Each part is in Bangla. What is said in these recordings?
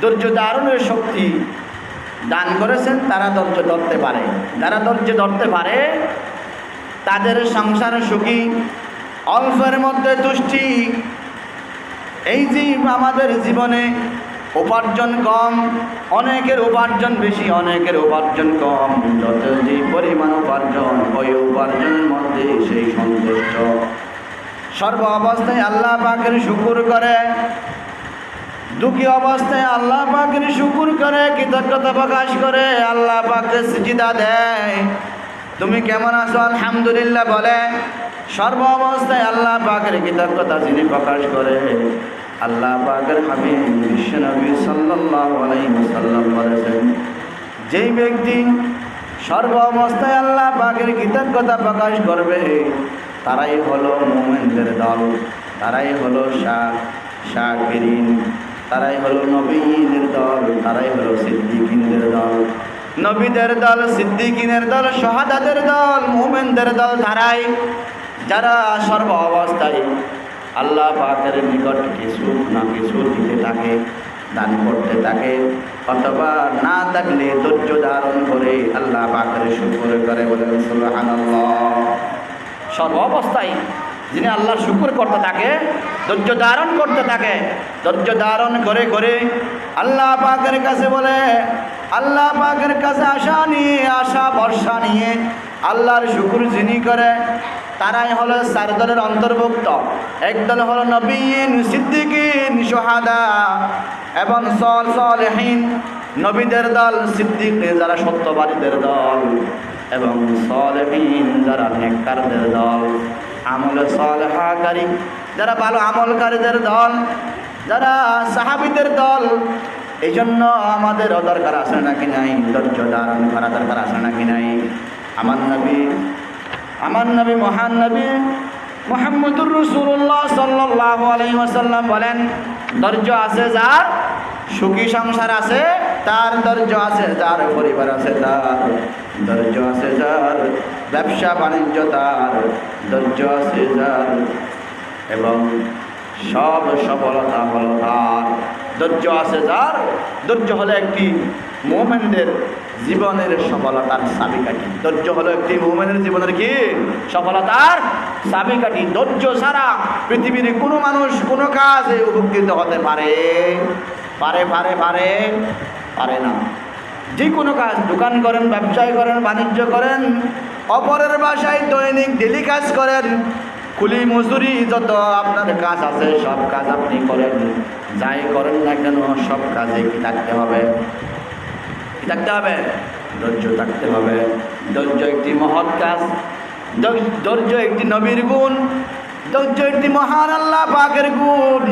ধৈর্য ধারণের শক্তি দান করেছেন, তারা ধৈর্য ধরতে পারে। যারা ধৈর্য ধরতে পারে, তাদের সংসার সুখী, অল্পের মধ্যে তুষ্টি। এই যে আমাদের জীবনে উপার্জন কম, অনেকের উপার্জন বেশি, অনেকের উপার্জন কম। যত যে পরিমাণ উপার্জন ওই উপার্জনের মধ্যে সেই সন্তুষ্ট। সর্ব অবস্থায় আল্লাহ পাকের শুকুর করে দুঃখী অবস্থায় আল্লাহ পাকের শুকুর করে, কৃতজ্ঞতা প্রকাশ করে, আল্লাহ পাকের সিজিদা দেয়। তুমি কেমন আছো? আলহামদুলিল্লাহ বলে, সর্ব অবস্থায় আল্লাহ পাকের কৃতজ্ঞতা যিনি প্রকাশ করে, আল্লাহ পাকের হাবিব বিশ্বনবী সাল্লাল্লাহু আলাইহি ওয়াসাল্লাম বলেছেন, যেই ব্যক্তি সর্ব অবস্থায় আল্লাহ পাকের কৃতজ্ঞতা প্রকাশ করবে, তারাই হলো মোমেনদের দল, তারাই হলো শাহ শাকিরিন তারাই হলো নবীদের দল, তারাই হলো সিদ্দিকিনদের দল। নবীদের দল, সিদ্দিকিনের দল শাহাদাদের দল, মোমেনদের দল তারাই। যারা সর্ব অবস্থায় আল্লাহ পাকের নিকট কিছু না কিছু দিতে থাকে, দান করতে থাকে, অথবা না থাকলে ধৈর্য ধারণ করে আল্লাহ পাকের শুকুর করে সুবহানাল্লাহ। সর্ব অবস্থায় যিনি আল্লাহর শুকুর করতে থাকে, ধৈর্য ধারণ করতে থাকে, ধৈর্য ধারণ করে করে আল্লাহ পাকের কাছে বলে, আল্লাহ পাকের কাছে আশা নিয়ে, আশা, ভরসা নিয়ে আল্লাহর শুকুর যিনি করে, তারাই হলো চার দলের অন্তর্ভুক্ত। একদল হলো নবীন, সিদ্দিকিন, সোহাদা এবং সল সলহীন নবীদের দল সিদ্দিক যারা সত্যবাদীদের দল। এবং সলহীন যারা নেককারদের দল, আমল সলহাকারী, যারা ভালো আমলকারীদের দল, যারা সাহাবিদের দল এই জন্য আমাদেরও দরকার আছে নাকি নাই? ধৈর্য ধারণ করা দরকার আছে নাকি নাই? আমার নবী আমার নবী মহান নবী মোহাম্মদুর রসুল্লাহ সাল্লাহ আলহিমাসাল্লাম বলেন, ধৈর্য আছে যার, সুখী সংসার আছে তার ধৈর্য আছে, যার পরিবার আছে তার। ধৈর্য আছে যার, ব্যবসা বাণিজ্য তার। ধৈর্য আছে যার, এবং সব সফলতা হলো তার। ধৈর্য আছে যার, ধৈর্য হলো একটি মোমেনদের জীবনের সফলতার চাবিকাঠি। ধৈর্য হলো একটি মোমেনের জীবনের কি? সফলতার চাবিকাঠি। ধৈর্য ছাড়া পৃথিবীর কোনো মানুষ কোনো কাজে উপকৃত হতে পারে। পারে পারে পারে। পারে না। যে কোনো কাজ, দোকান করেন, ব্যবসায় করেন, বাণিজ্য করেন, অপরের বাসায় দৈনিক ডেলি কাজ করেন কুলি মজুরি যত আপনার কাজ আছে, সব কাজ আপনি করেন। যাই করেন না কেন, সব কাজে কি থাকতে হবে? কি থাকতে হবে? ধৈর্য থাকতে হবে। ধৈর্য একটি মহৎ কাজ। ধৈর্য একটি নবীর গুণ। ধৈর্য একটি মহান আল্লাহ পাকের গুণ।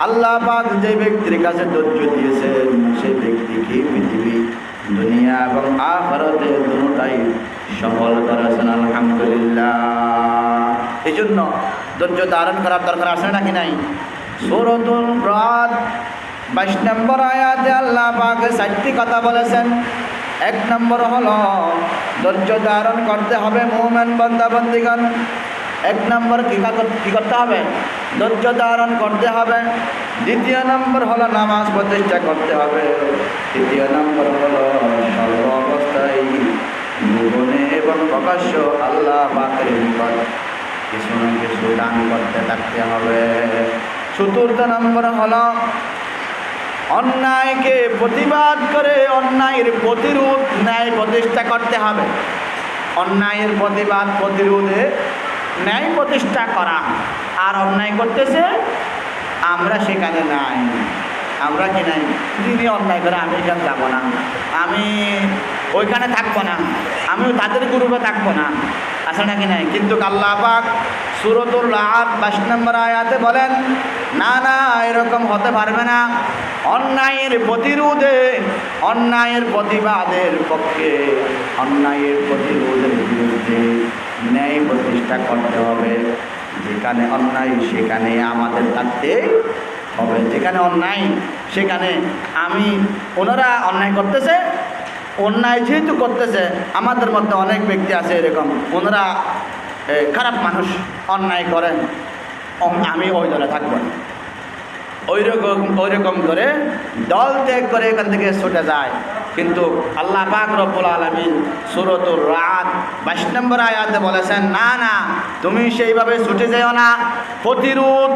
আল্লাহ পাক যে ব্যক্তির কাছে ধৈর্য দিয়েছেন, সেই ব্যক্তি ব্যক্তিকে পৃথিবী, দুনিয়া এবং আখরতে দুটাই সফল করেছেন, আলহামদুলিল্লাহ। এই জন্য ধৈর্য ধারণ করার দরকার আছে নাকি নাই? সৌরতুল রাত বাইশ নম্বর আয়াতে আল্লাহ পাক চারটি কথা বলেছেন। এক নম্বর হলো, ধৈর্য ধারণ করতে হবে মোমেন বন্দা বন্দিগণ এক নম্বর কী কা- কী করতে হবে? ধৈর্য ধারণ করতে হবে। দ্বিতীয় নম্বর হলো নামাজ প্রতিষ্ঠা করতে হবে। তৃতীয় নম্বর হলো সর্ব অবস্থায় জীবনে এবং প্রকাশ্য আল্লাহ পাকের নিকট কিছু না কিছু দান করতে থাকতে হবে। চতুর্থ নম্বর হলো অন্যায়কে প্রতিবাদ করে অন্যায়ের প্রতিরোধ, ন্যায় প্রতিষ্ঠা করতে হবে। অন্যায়ের প্রতিবাদ প্রতিরোধে ন্যায় প্রতিষ্ঠা করা। আর অন্যায় করতেছে, আমরা সেখানে নাই। আমরা কি নাই? যিনি অন্যায় করে আমি এখানে যাব না। আমি ওইখানে থাকব না। আমিও তাদের গ্রুপে থাকব না। আছে নাকি নাই? কিন্তু আল্লাহ পাক সুরতুল আট বাইশ নম্বর আয়াতে বলেন, না না, এরকম হতে পারবে না। অন্যায়ের প্রতিরোধে, অন্যায়ের প্রতিবাদের পক্ষে, অন্যায়ের প্রতিরোধের বিরুদ্ধে ন্যায় প্রতিষ্ঠা করতে হবে। যেখানে অন্যায়, সেখানে আমাদের থাকতে হবে। যেখানে অন্যায়, সেখানে আমি, ওনারা অন্যায় করতেছে, অন্যায় যেহেতু করতেছে, আমাদের মধ্যে অনেক ব্যক্তি আছে এরকম। ওনারা খারাপ মানুষ, অন্যায় করেন। আমি ওই দলে থাকব না। ওই রকম ওই রকম করে দল ত্যাগ করে এখান থেকে ছুটে যায়। কিন্তু আল্লাহ পাক রব্বুল আলমিন সুরতুর রাত বাইশ নম্বর আয়াতে বলেছেন, না না, তুমি সেইভাবে ছুটে যেও না। প্রতিরোধ,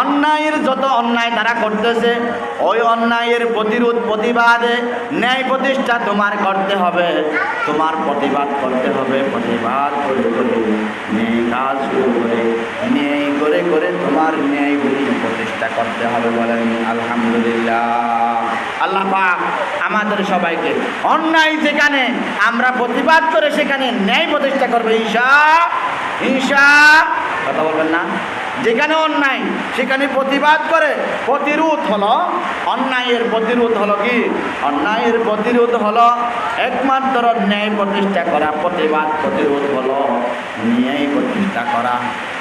অন্যায়ের যত অন্যায় তারা করতেছে, ওই অন্যায়ের প্রতিরোধ প্রতিবাদে ন্যায় প্রতিষ্ঠা তোমার করতে হবে। তোমার প্রতিবাদ করতে হবে, প্রতিবাদ করে করে ন্যায় কাজ করে ন্যায় করে করে তোমার প্রতিষ্ঠা করতে হবে বলেন, আলহামদুলিল্লাহ। আল্লাহ আমাদের সবাইকে অন্যায় যেখানে আমরা প্রতিবাদ করে সেখানে ন্যায় প্রতিষ্ঠা করব, ঈশা ঈশা, কথা বলবেন না। যেখানে অন্যায়, সেখানে প্রতিবাদ করে প্রতিরোধ হলো, অন্যায়ের প্রতিরোধ হলো কি? অন্যায়ের প্রতিরোধ হলো একমাত্র ন্যায় প্রতিষ্ঠা করা, প্রতিবাদ প্রতিরোধ হলো ন্যায় প্রতিষ্ঠা করা।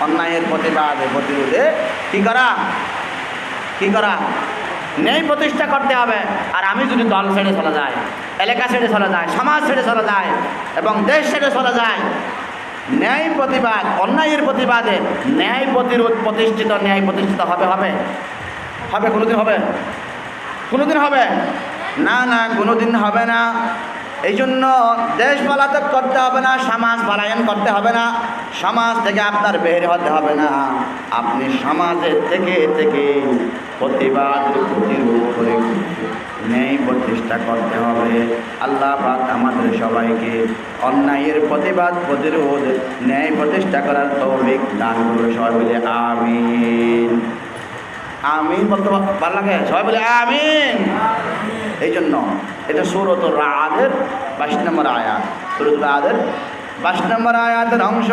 অন্যায়ের প্রতিবাদে, প্রতিরোধে কি করা? কি করা? ন্যায় প্রতিষ্ঠা করতে হবে। আর আমি যদি দল ছেড়ে চলে যাই, এলাকা ছেড়ে চলে যায় সমাজ ছেড়ে চলে যায় এবং দেশ ছেড়ে চলে যায় ন্যায় প্রতিবাদ, অন্যায়ের প্রতিবাদে ন্যায় প্রতিরোধ প্রতিষ্ঠিত, ন্যায় প্রতিষ্ঠিত হবে হবে? হবে, কোনোদিন হবে? কোনোদিন হবে? না না, কোনোদিন হবে না। এই জন্য দেশ পলাতক করতে হবে না, সমাজ পলায়ন করতে হবে না। সমাজ থেকে আপনার বের হতে হবে না। আপনি সমাজের থেকে থেকে প্রতিবাদ প্রতিরোধ করে ন্যায় প্রতিষ্ঠা করতে হবে। আল্লাহ পাক আমাদের সবাইকে অন্যায়ের প্রতিবাদ প্রতিরোধ ন্যায় প্রতিষ্ঠা করার তৌফিক দান করবে সবাই বলে আমিন। আমিন বলতে ভালো লাগে? সবাই বলে আমিন। এই জন্য এটা সুরত রাদের বাইশ নম্বর আয়াত। সুরত রাদের বাইশ নম্বর আয়াতের অংশ।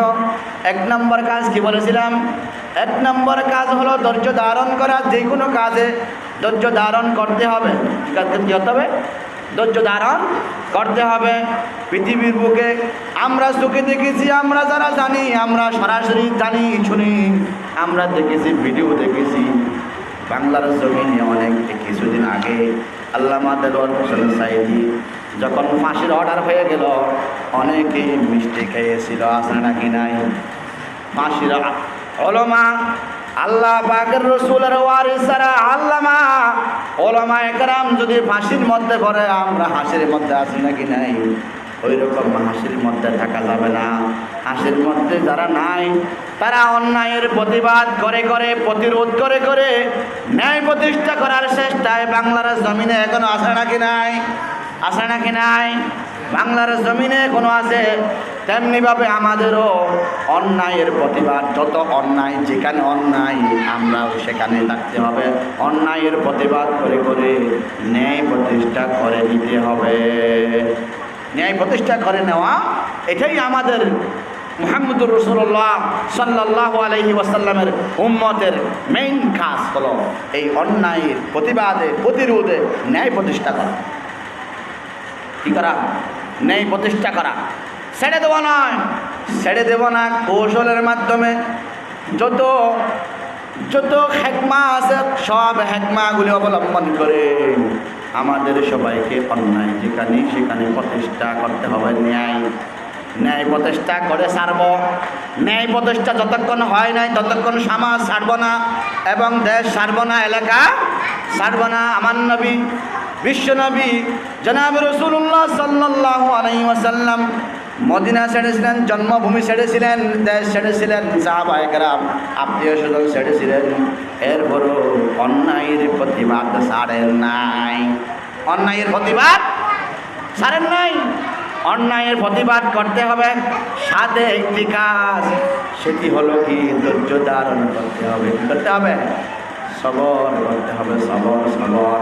এক নম্বর কাজ কি বলেছিলাম? এক নম্বর কাজ হলো ধৈর্য ধারণ করা, যে কোনো কাজে ধৈর্য ধারণ করতে হবে। কি কি হবে? ধৈর্য ধারণ করতে হবে। পৃথিবীর বুকে আমরা চোখে দেখেছি, আমরা যারা জানি, আমরা সরাসরি জানি, শুনি। আমরা দেখেছি, ভিডিও দেখেছি। বাংলার জমিনে অনেক, কিছুদিন আগে আল্লামা দেলোয়ার হোসেন সাইদি যখন ফাঁসির অর্ডার হয়ে গেল, অনেকে মিষ্টি খেয়েছিল আসে নাকি নাই? ফাঁসির অলমা আল্লাহ পাকের রসুলের ওয়ারিসারা আল্লামা, ওলমা একরাম যদি ফাঁসির মধ্যে পড়ে, আমরা হাসির মধ্যে আছি নাকি নাই? ওই রকম হাসির মধ্যে থাকা যাবে না। হাসির মধ্যে যারা নাই, তারা অন্যায়ের প্রতিবাদ করে করে, প্রতিরোধ করে করে ন্যায় প্রতিষ্ঠা করার চেষ্টায় বাংলার জমিনে এখনও আসে নাকি নাই? আসে নাকি নাই? বাংলার জমিনে কোনো আছে। তেমনিভাবে আমাদেরও অন্যায়ের প্রতিবাদ, যত অন্যায় যেখানে অন্যায়, আমরাও সেখানে থাকতে হবে। অন্যায়ের প্রতিবাদ করে করে ন্যায় প্রতিষ্ঠা করে নিতে হবে। ন্যায় প্রতিষ্ঠা করে নেওয়া, এটাই আমাদের মোহাম্মদুর রসুল্লাহ সাল্লাহ আলহি ওয়াসাল্লামের উম্মতের মেইন কাজ হলো এই অন্যায়ের প্রতিবাদে, প্রতিরোধে ন্যায় প্রতিষ্ঠা করা। কি করা? ন্যায় প্রতিষ্ঠা করা। ছেড়ে দেওয়া নয়। ছেড়ে দেব না কৌশলের মাধ্যমে। যত যত হেকমা আছে, সব হেকমাগুলি অবলম্বন করে। আমাদের সবাইকে অন্যায় যেখানে সেখানে প্রতিষ্ঠা করতে হবে, ন্যায়। ন্যায় প্রতিষ্ঠা করে ছাড়ব ন্যায় প্রতিষ্ঠা যতক্ষণ হয় নাই, ততক্ষণ সমাজ ছাড়ব না এবং দেশ ছাড়ব না, এলাকা ছাড়ব না। আমার নবী বিশ্বনবী জনাব রসুল্লাহ সাল্লাহ আলাই ওয়াসাল্লাম মদিনা ছেড়েছিলেন, জন্মভূমি ছেড়েছিলেন, দেশ ছেড়েছিলেন সাহাবাহাম আত্মীয় স্বজন ছেড়েছিলেন। এরপরও অন্যায়ের প্রতিবাদ ছাড়েন নাই। অন্যায়ের প্রতিবাদ ছাড়েন নাই। অন্যায়ের প্রতিবাদ করতে হবে। সাথে একটি কাজ সেটি হলো কি? ধৈর্য ধারণ করতে হবে। করতে হবে? সবর করতে হবে। সবর সবর।